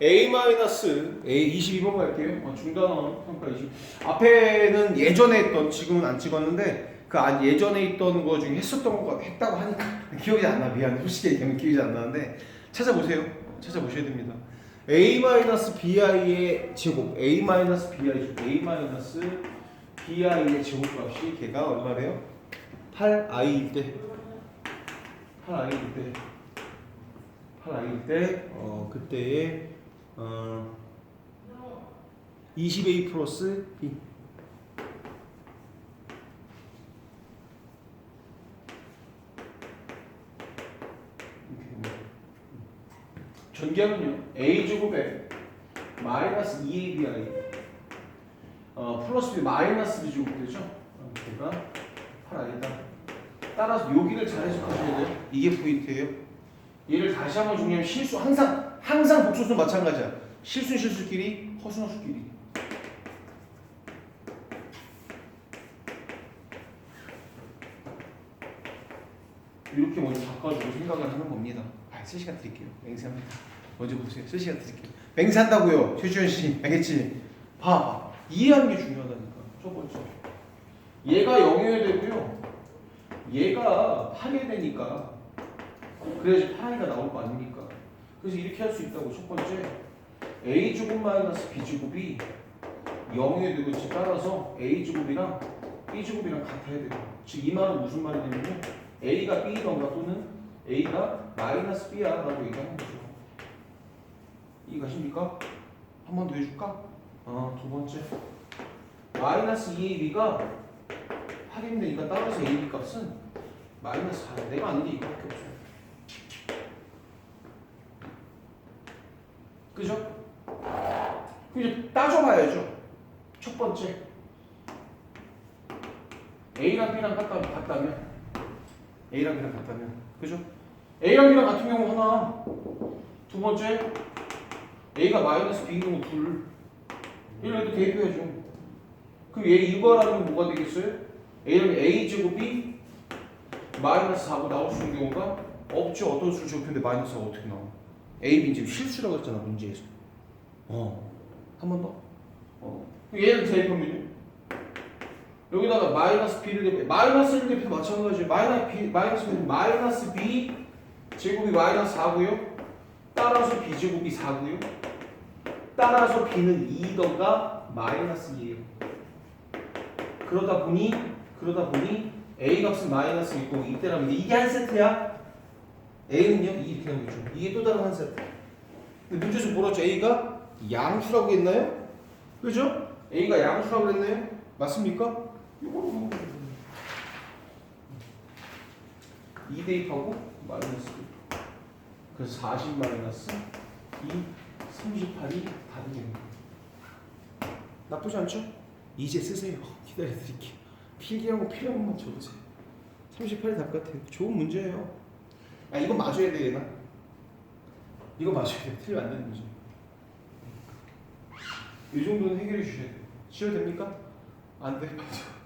A 마이너스 A 22번 갈게요. 어, 중단원 평가 20. 앞에는 예전에 했던 지금은 안 찍었는데 그 안- 예전에 있던 거 중에 했었던 거 했다고 하니까 기억이 안 나. 미안. 솔직히 얘기하면 기억이 안 나는데 찾아보세요. 찾아보셔야 됩니다. A 마이너스 BI의 제곱 A 마이너스 BI 제곱 A 마이너스 BI의 제곱값이 걔가 얼마래요? 8i일 때 8i일 때 8i일 때 어, 그때의 어, 20a 플러스 b. 전개하면요 a 제곱에 마이너스 2ab이 어, 플러스 b 마이너스 b 제곱 되죠? 어, 걔가 8i다. 따라서 여기를 잘 해석하셔야 돼요. 이게 포인트예요. 얘를 다시 한번 정리하면 실수 항상 항상 복수수 마찬가지야. 실수 실수끼리 허수 허수끼리. 이렇게 먼저 바꿔주고 생각을 하는 겁니다. 아, 3시간 드릴게요. 맹세합니다. 먼저 보세요. 3시간 드릴게요. 맹세한다고요. 최주현 씨. 알겠지? 봐봐. 이해하는 게 중요하다니까. 첫 번째. 얘가 0이어야 되고요. 얘가 8이 되니까 그래야지 파이가 나올 거 아닙니까? 그래서 이렇게 할 수 있다고 첫 번째 a 제곱 마이너스 b 제곱이 0이 되고 즉 따라서 a 제곱이랑 b 제곱이랑 같아야 돼요. 즉 이 말은 무슨 말이냐면요 a가 b던가 또는 a가 마이너스 b야라고 얘기하는 거죠. 이해가십니까? 한 번 더 해줄까? 어, 두 번째 마이너스 2ab가 8인데니까 따라서 ab 값은 마이너스 4 내가 아는 게 이거밖에 없어요. 그죠? 이제 따져봐야죠. 첫 번째 A랑 B랑 같다, 같다면 A랑 B랑 같다면 그죠? A랑 B랑 같은 경우 하나 두 번째 A가 마이너스 B인 경우 둘 이렇게 대입해야죠. 그럼 얘 이거라는 건 뭐가 되겠어요? A는 A 제곱이 마이너스 4고 나올 수 있는 경우가 없죠. 어떤 수를 제곱했는데 마이너스 4가 어떻게 나와? B 지금 실수라고 했잖아 문제에서. 어. 한 번 더. 어. 얘를 대입하면요. 여기다가 마이너스 B를 대입해. 마이너스 1 대입해도 마찬가지예요. 마이너스 B, 마이너스 B, 마이너스 B 제곱이 마이너스 4고요. 따라서 B 제곱이 4고요. 따라서 B는 2더가 마이너스 2예요. 그러다 보니 그러다 보니 A 값은 마이너스 6고 이때라면 이게 한 세트야. A는요 이렇게 나오죠. 이게 또 다른 한 세트. 근데 문제에서 뭐라 했죠? A가 양수라고 했나요? 그죠? A가 양수라고 했나요? 맞습니까? 이거로 보면 돼요. 2 대입하고 마이너스 2. 그래서 40 마이너스 2, 38이 다른 겁니다. 나쁘지 않죠? 이제 쓰세요. 기다려드릴게요. 필기한 거 필요한 것만 적으세요. 38이 답 같아요. 좋은 문제예요. 아 이거 맞아야 돼 얘나. 이거 맞아야 돼. 틀리면 안 되는 문제. 이 정도는 해결해 주셔야 돼요. 쉬어도 됩니까? 안 돼.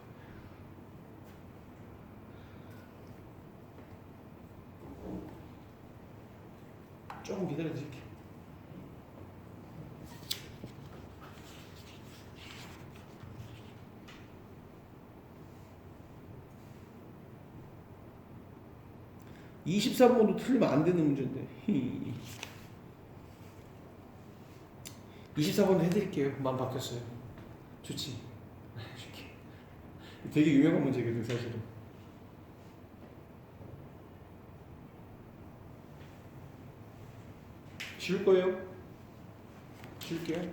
조금 기다려 드릴게요. (23번도) 틀리면 안 되는 문제인데. 24번 해드릴게요. 마음 바뀌었어요. 좋지. 되게 유명한 문제거든 사실은. 쉬울 거예요? 쉴게요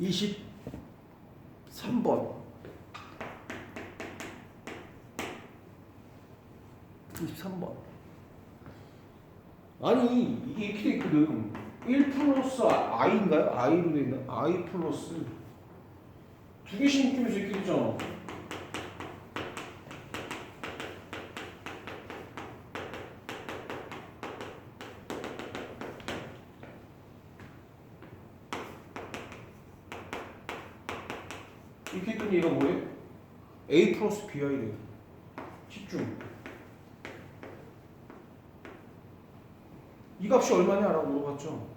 (23번) (23번) 아니 이렇게 돼 있거든 1 플러스 i인가요? i로 돼 있나? i 플러스 두 개씩 묶이면서 이렇게 되잖아 이렇게 했더니 얘가 뭐예요? A 플러스 BI래요. 집중. 이 값이 얼마냐라고 물어봤죠.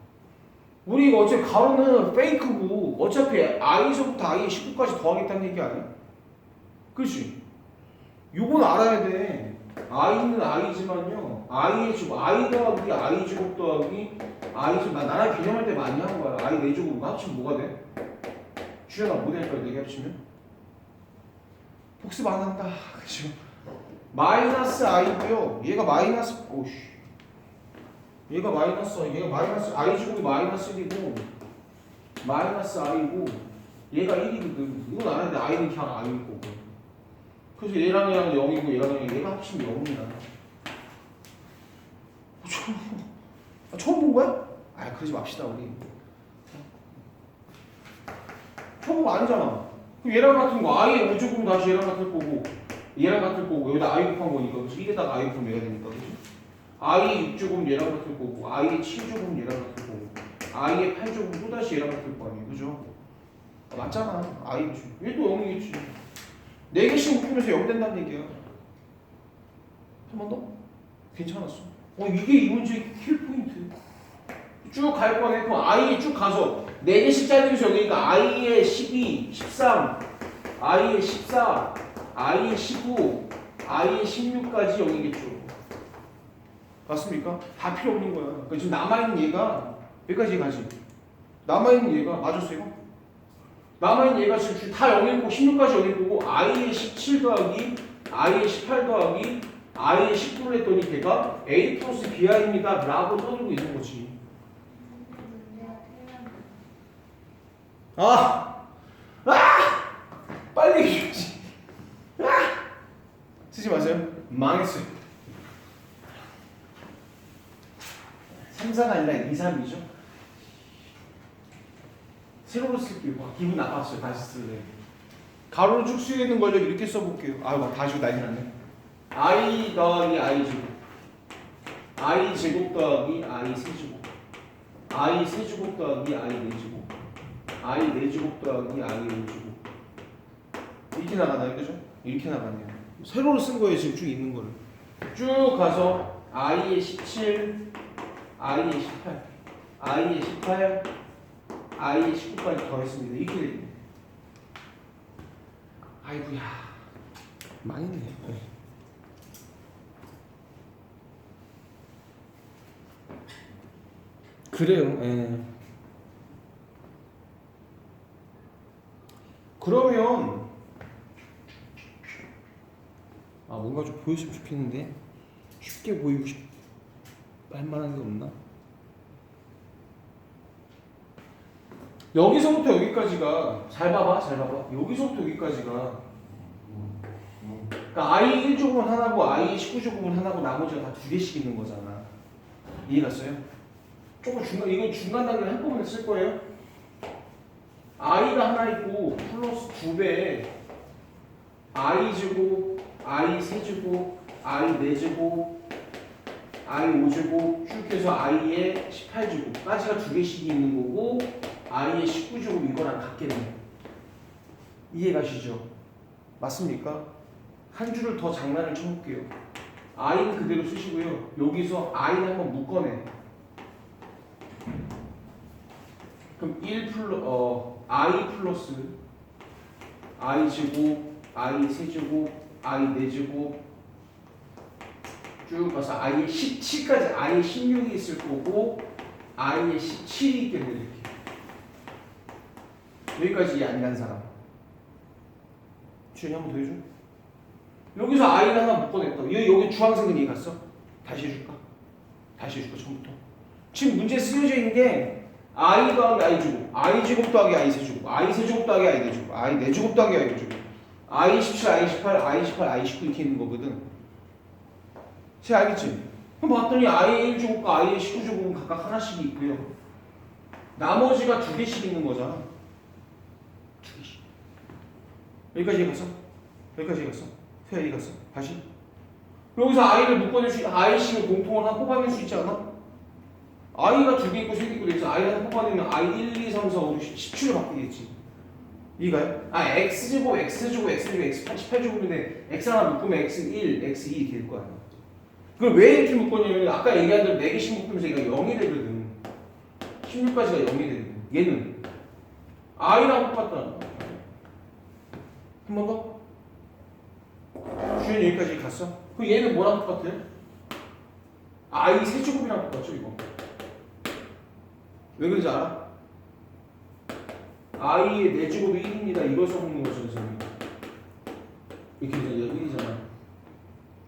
우리 어차피 가로는 페이크고 어차피 i서부터 i 19까지 더하겠다는 얘기 아니야? 그렇지? 요건 알아야 돼. i는 i지만요. i의 제곱, i 더하기 i 제곱 더하기 i 제곱. 나 나랑 개념할 때 많이 하는 거야. i 4제곱 합치면 뭐가 돼? 주연아 뭐 될까? 4개 합치면? 복습 안 한다. 그죠? 마이너스 i고요. 얘가 마이너스 오씨. 얘가 마이너스 얘가 마이너스 i 제곱이 마이너스 1이고 마이너스 i고 얘가 1이거든. 이건 돼. i는 그냥 i일 거고. 그래서 얘랑 얘랑 0이고 얘랑 얘랑 얘가 합치면 0이야. 처음 아, 처음 본 거야? 아 그러지 맙시다 우리. 처음 본 거 아니잖아. 그럼 얘랑 같은 거 i의 5제곱 다시 얘랑 같을 거고 얘랑 같을 거고 여기다 i 곱한 거니까 그래서 1에다가 i 곱하면 얘가 되니까 그지? i의 6제곱 얘랑 같을 거고 i의 7제곱 얘랑 같을 거고 i의 8제곱 또다시 얘랑 같을 거 아니에요 그죠? 아, 맞잖아. I겠지 얘도 0이겠지. 4개씩 묶으면서 0 된다는 얘기야. 한 번 더? 괜찮았어. 어 이게 이 문제의 킬포인트. 쭉 갈 거네. 그럼 i에 쭉 가서 4개씩 짜리면서 여기니까 i의 12, 13 i의 14 i의 19 i의 16까지 0이겠죠 맞습니까? 다 필요 없는 거야. 그러니까 지금 남아있는 얘가 여기까지 가지. 남아있는 얘가 맞았어요? 남아있는 얘가 지금 다 0이고 16까지 0일 거고 i의 17 더하기 i의 18 더하기 i의 19를 했더니 걔가 a 플러스 bi입니다 라고 떠들고 있는 거지. 아! 아! 빨리. 아! 쓰지 마세요. 망했어요. 3, 4가 아니라 2, 3이죠. 세로로 쓸게요. 와, 기분 나빴어요. 다시 쓸래. 가로로 쭉 쓰여 있는 걸 이렇게 써볼게요. 아, 막 다시 난리 났네. i 더하기 i 제곱. i 제곱 더하기 i 세제곱. i 세제곱 더하기 i 네제곱. I 네제곱 더하기 i 네제곱. 이렇게 나가나요? 그죠? 이렇게 나가네요. 세로로 쓴 거예요. 지금 쭉 있는 거를. 쭉 가서 i의 17, i의 18, i의 18, i의 19까지 더했습니다. 이렇게 됩니다. 아이고야 망했네. 네. 그래요. 예. 그러면 아 뭔가 좀 보였으면 좋겠는데 쉽게 보이고 싶. 할 만한 게 없나? 여기서부터 여기까지가 잘 봐봐 잘 봐봐 여기서부터 여기까지가 그러니까 i 1조금은 하나고 i 19조금은 하나고 나머지가 다 두 개씩 있는 거잖아 이해 갔어요? 조금 중간 이건 중간 단계를 한꺼번에 쓸 거예요 i가 하나 있고 플러스 2배 i 제곱 i 세 제곱 i 4제곱 i 5제곱 쭉 해서 i의 18제곱까지가 두 개씩 있는 거고 i의 19제곱 이거랑 같겠네 이해가시죠? 맞습니까? 한 줄을 더 장난을 쳐볼게요 i는 그대로 쓰시고요 여기서 i는 한번 묶어내 그럼 1 플러 어 i 플러스 i 제곱 i 세제곱 i 4제곱. 쭉 가서 i의 17까지 i의 16이 있을 거고 i의 17이 있겠네 이렇게. 여기까지 이해 안간 사람. 주연이 한번 더 해줘. 여기서 i를 하나 묶어냈다. 여기, 여기 주황색은 이해 갔어? 다시 해줄까? 다시 해줄까 처음부터? 지금 문제 쓰여져 있는 게 i 더하기 i 제곱 i 제곱 더하기 i 세제곱 i 세제곱 더하기 i 네제곱 i 네제곱 더하기 i 제곱 i 17, i 18, i 18, i 19 이렇게 있는 거거든 제 알겠지? 그럼 봤더니 i의 1제곱과 i의 19제곱은 각각 하나씩 있고요. 나머지가 두 개씩 있는 거잖아. 두 개씩. 여기까지 갔어? 여기까지 갔어? 세야 이 갔어? 다시? 여기서 i를 묶어낼 수, i씩을 공통을 하나 뽑아낼 수 있지 않아? 아이가 두 개 있고 세 개 있고 되겠지. i한테 뽑아내면 i 1, 2, 3, 4, 5, 6, 17로 바뀌겠지. 이가요? 아 x제곱, x제곱, x제곱, x88제곱인데 x 하나 묶으면 x1, x2 이렇게 될 거야. 그걸 왜 이렇게 묶었냐면 아까 얘기한 대로 4개씩 묶으면서 얘가 0이 되거든. 16까지가 0이 되거든. 얘는 아이랑 똑같다는 거야. 한 번 더? 주연 여기까지 갔어? 그럼 얘는 뭐랑 똑같아? 아이 3제곱이랑 똑같죠 이거? 왜 그런지 알아? 아이의 내제곱이 1입니다. 이걸 써먹는 거죠, 선생님. 이렇게 되잖아. 1이잖아.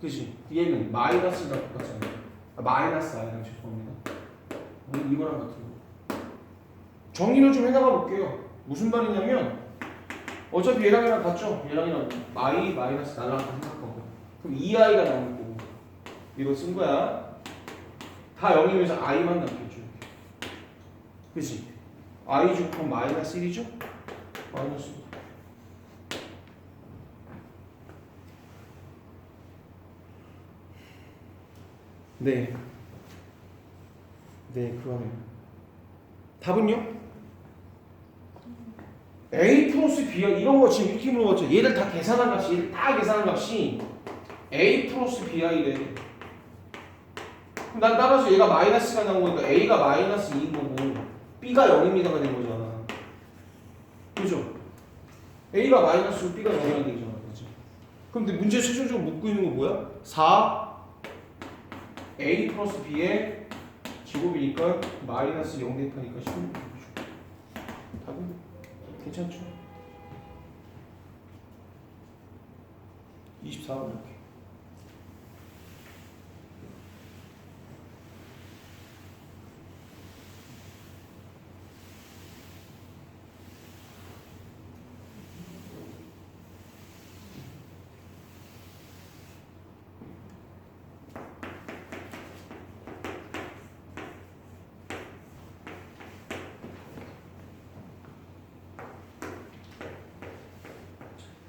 그치? 얘는 마이너스가 똑같잖아. 아, 마이너스 아이랑 죄송합니다. 이거랑 같은 거. 정리를 좀 해나가 볼게요. 무슨 말이냐면, 어차피 얘랑 얘랑 같죠? 얘랑 얘랑 마이 마이너스 나랑 같은 거고. 그럼 2i가 나올 거고. 이거 쓴 거야. 다 0이면서 i만 남겨. 그치? i 제곱 마이너스 1이죠? 마이너스 1. 네. 네, 그러네요. 답은요? A 플러스 B 이런 거 지금 이렇게 물어봤죠. 얘들 다 계산한 값이 얘들 다 계산한 값이 A 플러스 BI래. 난 따라서 얘가 마이너스가 나온 거니까 A가 마이너스 2인 거고 b가 0입니다가 된 거잖아. 그죠? a가 마이너스 b가 0이라는 얘기잖아. 그죠? 그럼 근데 문제 최종적으로 묻고 있는 건 뭐야? 4 a 플러스 b의 제곱이니까 마이너스 0 대입하니까 16. 답은 괜찮죠? 24번 이렇게.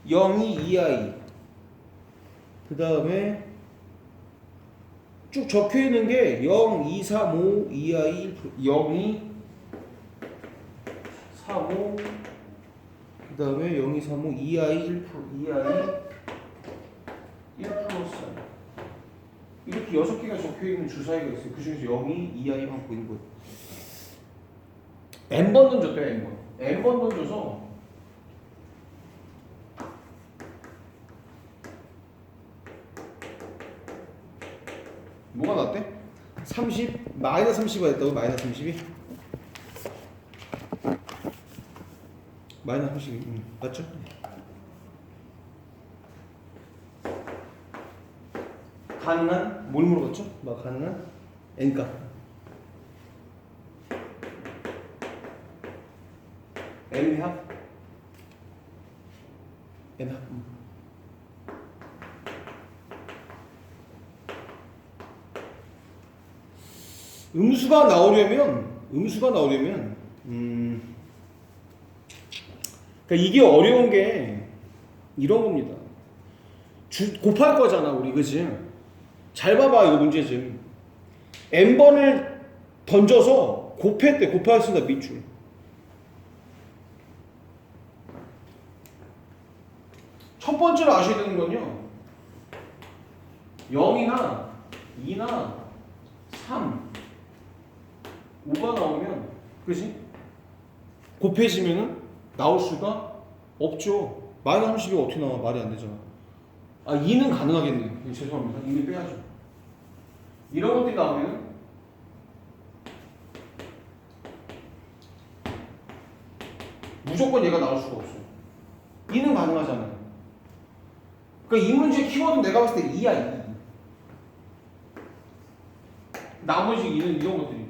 0이 2i 그 다음에 쭉 적혀 있는 게 0, 2, 3, 5, 2i, 0, 2, 3, 5, 그 다음에 0, 2, 3, 5, 2i, 1%, 2i, 1 플러스 이렇게 여섯 개가 적혀 있는 주사위가 있어요. 그 중에서 0이 2i만 보이는 거예요. n번 던졌대요, n번. n번 던져서 30 마이너스 30이 됐다고? 마이너스 30이? 마이너스 30이. 음, 맞죠? 가능한? 뭘 물어봤죠? 뭐 가능한? N값. N합? N합. 음. 음수가 나오려면 음수가 나오려면 음, 그러니까 이게 어려운 게 이런 겁니다. 주, 곱할 거잖아 우리 그지? 잘 봐봐 이거 문제 지금 n 번을 던져서 곱했대 곱하였습니다 밑줄. 첫 번째로 아셔야 되는 건요. 0이나 2나 3 5가 나오면 그지 곱해지면은 나올 수가 없죠. 마이너스 32가 어떻게 나와? 말이 안 되잖아. 아 2는 가능하겠네. 죄송합니다. 2는 빼야죠. 이런 것들이 나오면 무조건 얘가 나올 수가 없어. 2는 가능하잖아요. 그러니까 이 문제 키워드 내가 봤을 때 2야 2. 나머지 2는 이런 것들이.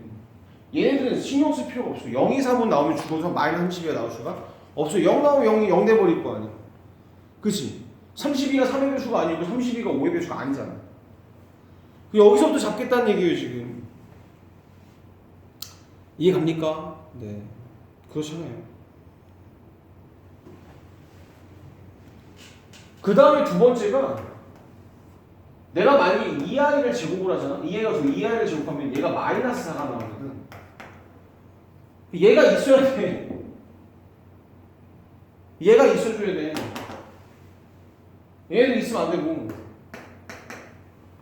얘네들은 신경 쓸 필요가 없어. 0이 3은 나오면 죽어서 마이너스 30이가 나올 수가 없어. 0 나오면 0이 0 돼버릴 거 아니야. 그치? 32가 3의 배수가 아니고 32가 5의 배수가 아니잖아. 그 여기서부터 잡겠다는 얘기예요, 지금. 이해 갑니까? 네. 그렇잖아요. 그 다음에 두 번째가 내가 만약에 이 아이를 제곱을 하잖아 이 아이가 이 아이를 제곱하면 얘가 마이너스 4가 나오거든 얘가 있어야 돼. 얘가 있어줘야 돼. 얘는 있으면 안 되고.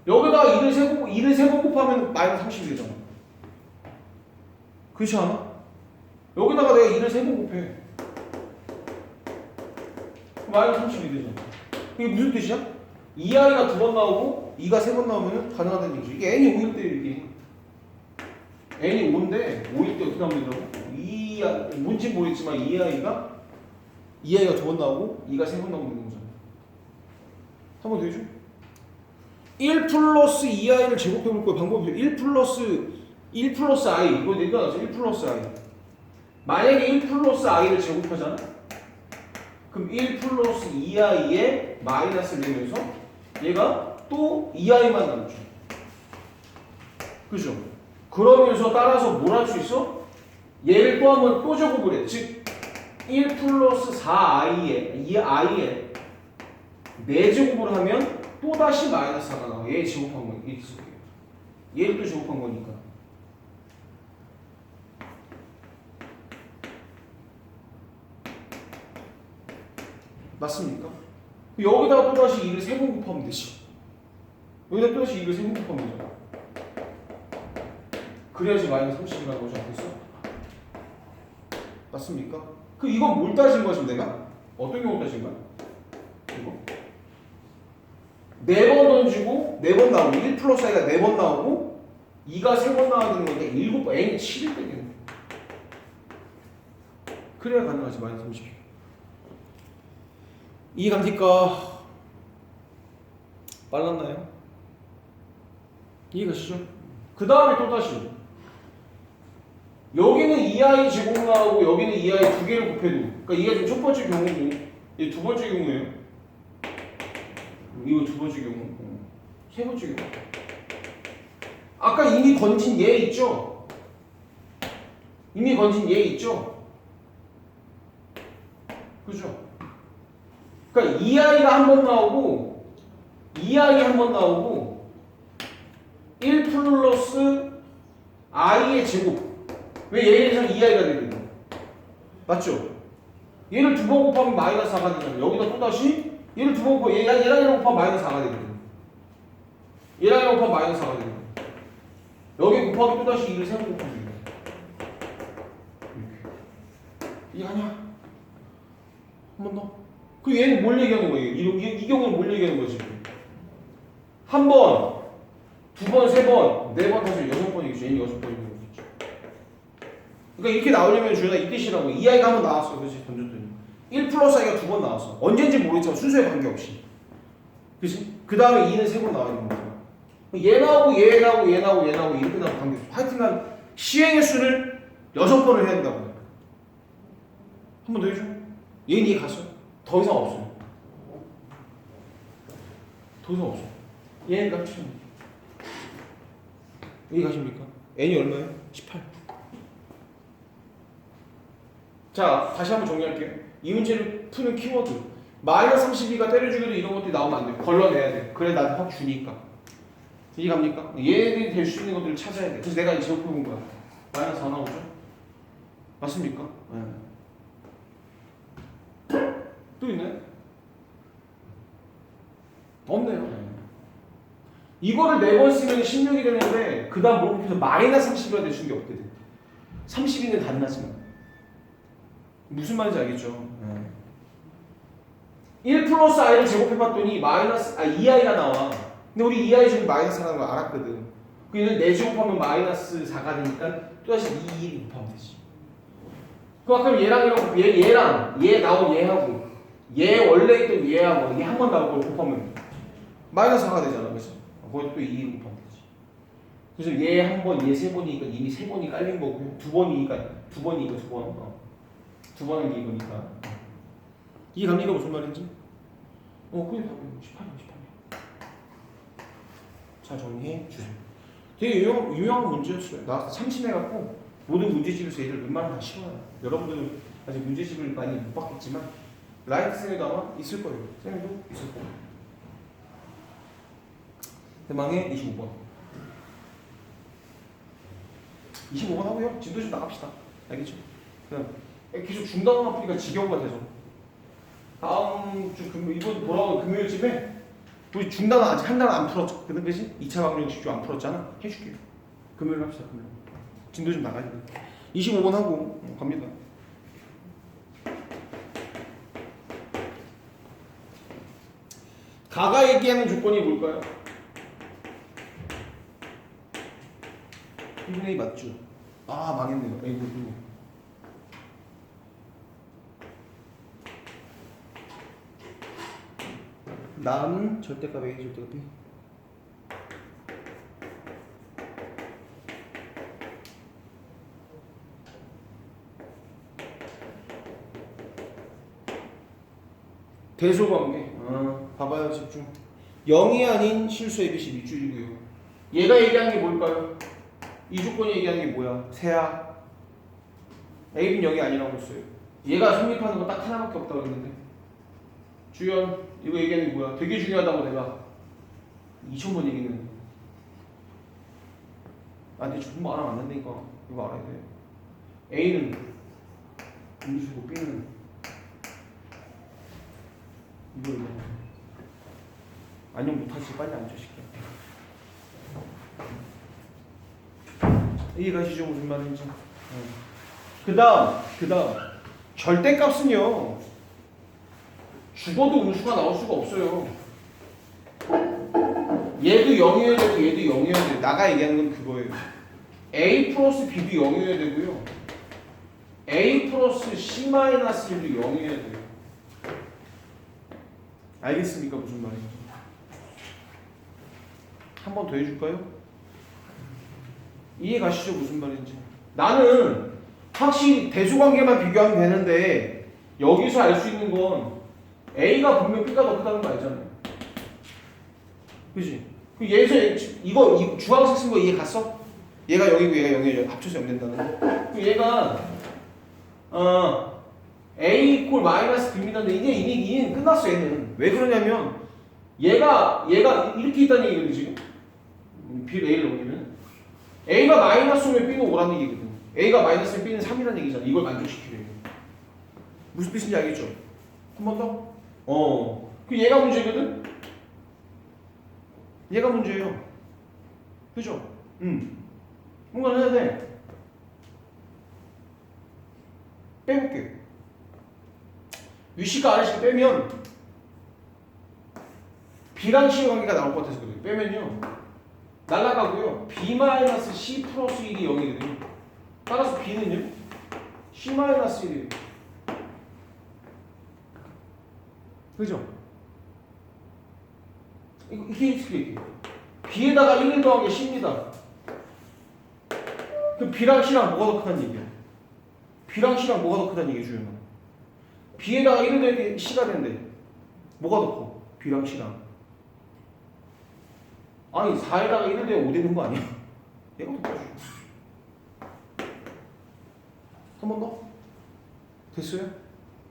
여기다가 2를 세고 2를 세고 곱하면 마이너스 30이 되잖아. 그렇지 않아? 여기다가 내가 2를 세고 곱해. 마이너스 30이 되잖아. 이게 무슨 뜻이야? 2i가 두 번 나오고 2가 세 번 나오면 가능하다는 얘기죠. 이게 n이 5일 때 이게. n이 5인데 5일 때 어떻게 나오면 된다고? 2 뭔지 모르겠지만 2i가 2i가 두 번 나오고 2가 세 번 나오면 되는 거잖아. 한번 되죠? 1 플러스 2i를 제곱해 볼 거예요. 방법이 1 플러스 1 플러스 i 이거 내가 나왔어. 1 플러스 i 만약에 1 플러스 i를 제곱하잖아. 그럼 1 플러스 2i에 마이너스를 내면서 얘가 또 2i만 남죠. 그죠? 그러면서 따라서 뭘 할 수 있어? 얘를 또 한 번 또 제곱을 해. 즉, 1 플러스 4i에 2i에 4제곱을 하면 또다시 마이너스 4가 나와. 얘 제곱한 거, 이렇게 쓸게요. 얘를 또 제곱한 거니까. 맞습니까? 여기다가 또다시 2를 3번 곱하면 되지. 여기다 또다시 2를 3번 곱하면 되잖아. 그래야지 마이너스 30이 나는 거지 않겠어? 맞습니까? 그 이건 뭘 따진 거지 내가? 어떤 경우 따진 거야? 이거? 네 번 던지고 네 번 나오고 1 플러스 i가 네 번 나오고 2가 세 번 나와야 되는 건데 7번 n이 7일 되겠네 그래야 가능하지 마이너스 30 이해갑니까? 빨랐나요? 이해가시죠? 그 다음에 또다시 여기는 2i 제곱 나오고 여기는 2i 두 개를 곱해도 그러니까 이게 지금 첫 번째 경우고 이게 두 번째 경우예요 이거 두 번째 경우 어. 세 번째 경우 아까 이미 건진 얘 있죠? 이미 건진 얘 있죠? 그죠? 그러니까 2i가 한 번 나오고 2i 한 번 나오고 1 플러스 i의 제곱 왜 얘에서 2i가 되거든 맞죠? 얘를 두 번 곱하면 마이너스 4가 되잖아 여기다 또다시 얘를 두 번 곱하면 얘랑 얘랑 얘랑 곱하면 마이너스 4가 되거든 얘랑 얘랑 곱하면 마이너스 4가 되거든 여기 곱하기 또다시 2를 세번 곱하면 돼 이해하냐? 한 번 더. 그 얘는 뭘 얘기하는 거예요? 이, 이, 이 경우는 뭘 얘기하는 거지? 한 번, 두 번, 세 번, 네 번, 다섯, 여섯 번이겠죠. 얘는 여섯 거겠죠. 그러니까 이렇게 나오려면 주연아 이 뜻이라고. 이 아이가 한 번 나왔어. 그렇지? 던졌더니. 1 플러스 아이가 두 번 나왔어. 언제인지 모르겠지만 순서에 관계없이. 그치? 그 다음에 2는 세 번 나와 있는 거죠. 얘 나오고 얘 나오고 얘 나오고 얘 나오고 이렇게 나오고 관계없어. 하여튼간 시행의 수를 여섯 번을 해야 된다고. 한 번 더 해줘. 얘는 이해 갔어? 더 이상 없어요. 더 이상 없어. 얘는 깜짝 이해 가십니까? n이 얼마예요? 18. 자, 다시 한번 정리할게요. 이 문제를 푸는 키워드. 마이너스 32가 때려주기도 이런 것들이 나오면 안 돼. 걸러내야 돼. 그래 나한테 확 주니까. 이해 갑니까? 얘들이 될 수 있는 것들을 찾아야 돼. 그래서 내가 이제 제곱해본 거야. 마이너스 4 나오죠? 맞습니까? 네. 또 있나요? 없네요. 이거를 네 번 쓰면 16이 되는데 그 다음 물음표에서 마이너스 30이가 될 수는 없거든. 32는 단나지만. 무슨 말인지 알겠죠? 1 플러스 i를 제곱해봤더니 마이너스 아 2i가 나와. 근데 우리 2i 제곱 마이너스 하는 걸 알았거든. 그 얘는 4제곱하면 마이너스 4가 되니까 또다시 2, 1 곱하면 되지. 그 아까 얘랑 얘랑 얘 얘랑 얘 나온 얘하고 얘 원래 있던 얘하고 이게 한 번 나오고 곱하면 마이너스 4가 되잖아, 그래서 거기다 또 2, 1 곱하면 되지. 그래서 얘 한 번, 얘 세 번이니까 이미 세 번이 깔린 거고 두 번이니까 두 번이니까 두 번. 어. 두 번은 이거니까. 이해 갑니까 무슨 말인지? 어, 그게 답이에요. 18이요, 18이요. 자, 정리해 주세요. 되게 유용, 유용한 문제였어요. 나 참신해갖고 모든 문제집에서 얘들 웬만하면 다 쉬워요. 여러분들은 아직 문제집을 많이 못 봤겠지만 라이트 쌤에도 아마 있을 거예요. 쌤도 있을 거예요. 대망의 25번. 25번 하고요. 진도 좀 나갑시다. 알겠죠? 그냥 계속 중단만 풀니까 지겨운 거 돼서. 다음 주 금요 이번 돌아오는 금요일쯤에 우리 중단 아직 한 달은 안 풀었거든 그지? 2차 방정 식주 안 풀었잖아 해줄게요 금요일 합시다 금요일 진도 좀 나가야 돼 25번 하고 어, 갑니다 가가 얘기하는 조건이 뭘까요? 1분의 2 맞죠? 아 망했네요 에이구 이거. 나는 절대값 A 절대값 B 대소관계. 어, 봐봐요 집중. 0이 아닌 실수 ABC 밑줄이고요. 얘가 얘기하는 게 뭘까요? 이 조건이 얘기하는 게 뭐야? 세야 A는 0이 아니라고 했어요. 얘가 성립하는 건딱 하나밖에 없다고 했는데. 주연 이거 얘기하는 게 뭐야? 되게 중요하다고 내가 2천번 얘기했는데 아 근데 조금 말하면 안 된다니까. 이거 알아야 돼. A는 음수고 B는 이거 이거 안녕 못하지. 빨리 앉아 시켜 이해가시죠? 무슨 말인지. 그 다음 그 다음. 절대값은요 죽어도 음수가 나올 수가 없어요. 얘도 0이어야 되고 얘도 0이어야 돼 나가 얘기하는 건 그거예요. A 플러스 B도 0이어야 되고요. A 플러스 C 마이너스 1도 0이어야 돼요. 알겠습니까? 무슨 말인지. 한 번 더 해줄까요? 이해 가시죠? 무슨 말인지. 나는 확실히 대수관계만 비교하면 되는데 여기서 알 수 있는 건 A가 분명 B가 더 크다는 거 알잖아요 그지? 그 얘에서 이거 이 주황색 쓴 거 이해 갔어? 얘가 0이고 얘가 0이에요 합쳐서 0 된다는 거. 그 얘가 어 A 이꼴 마이너스 B입니다인데 이게 이미 이는 끝났어 얘는 왜 그러냐면 얘가 얘가 이렇게 있다는 얘기거든 지금 B를 A를 넘기면 A가 마이너스면 B는 5라는 얘기거든 A가 마이너스면 B는 3이라는 얘기잖아 이걸 만족시키려면 무슨 뜻인지 알겠죠? 한 번 더? 어. 그 얘가 문제거든? 얘가 문제예요. 그죠? 응. 뭔가 해야 돼. 빼볼게. 위시가 아래시가 빼면 B랑 C의 관계가 나올 것 같아서 그래요. 빼면요. 날라가고요. B 마이너스 C 플러스 1이 0이거든요. 따라서 B는요. C 마이너스 1이에요. 그죠? 이거 이게 이렇게 이렇게. B에다가 1을 더한 게 C입니다. 그럼 B랑 C랑 뭐가 더 크다는 얘기야? B랑 C랑 뭐가 더 크다는 얘기야, 주연아? B에다가 1을 더한 게 C가 된대. 뭐가 더 커? B랑 C랑. 아니, 4에다가 1을 더하면 5 되는 거 아니야? 얘가 더 커지. 한번 더? 됐어요?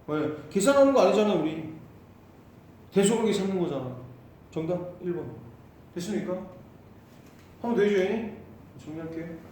왜? 계산하는 거 아니잖아, 우리. 대소관계 찾는 거잖아. 정답 1번. 됐습니까? 한번 더 해줘야지. 정리할게요.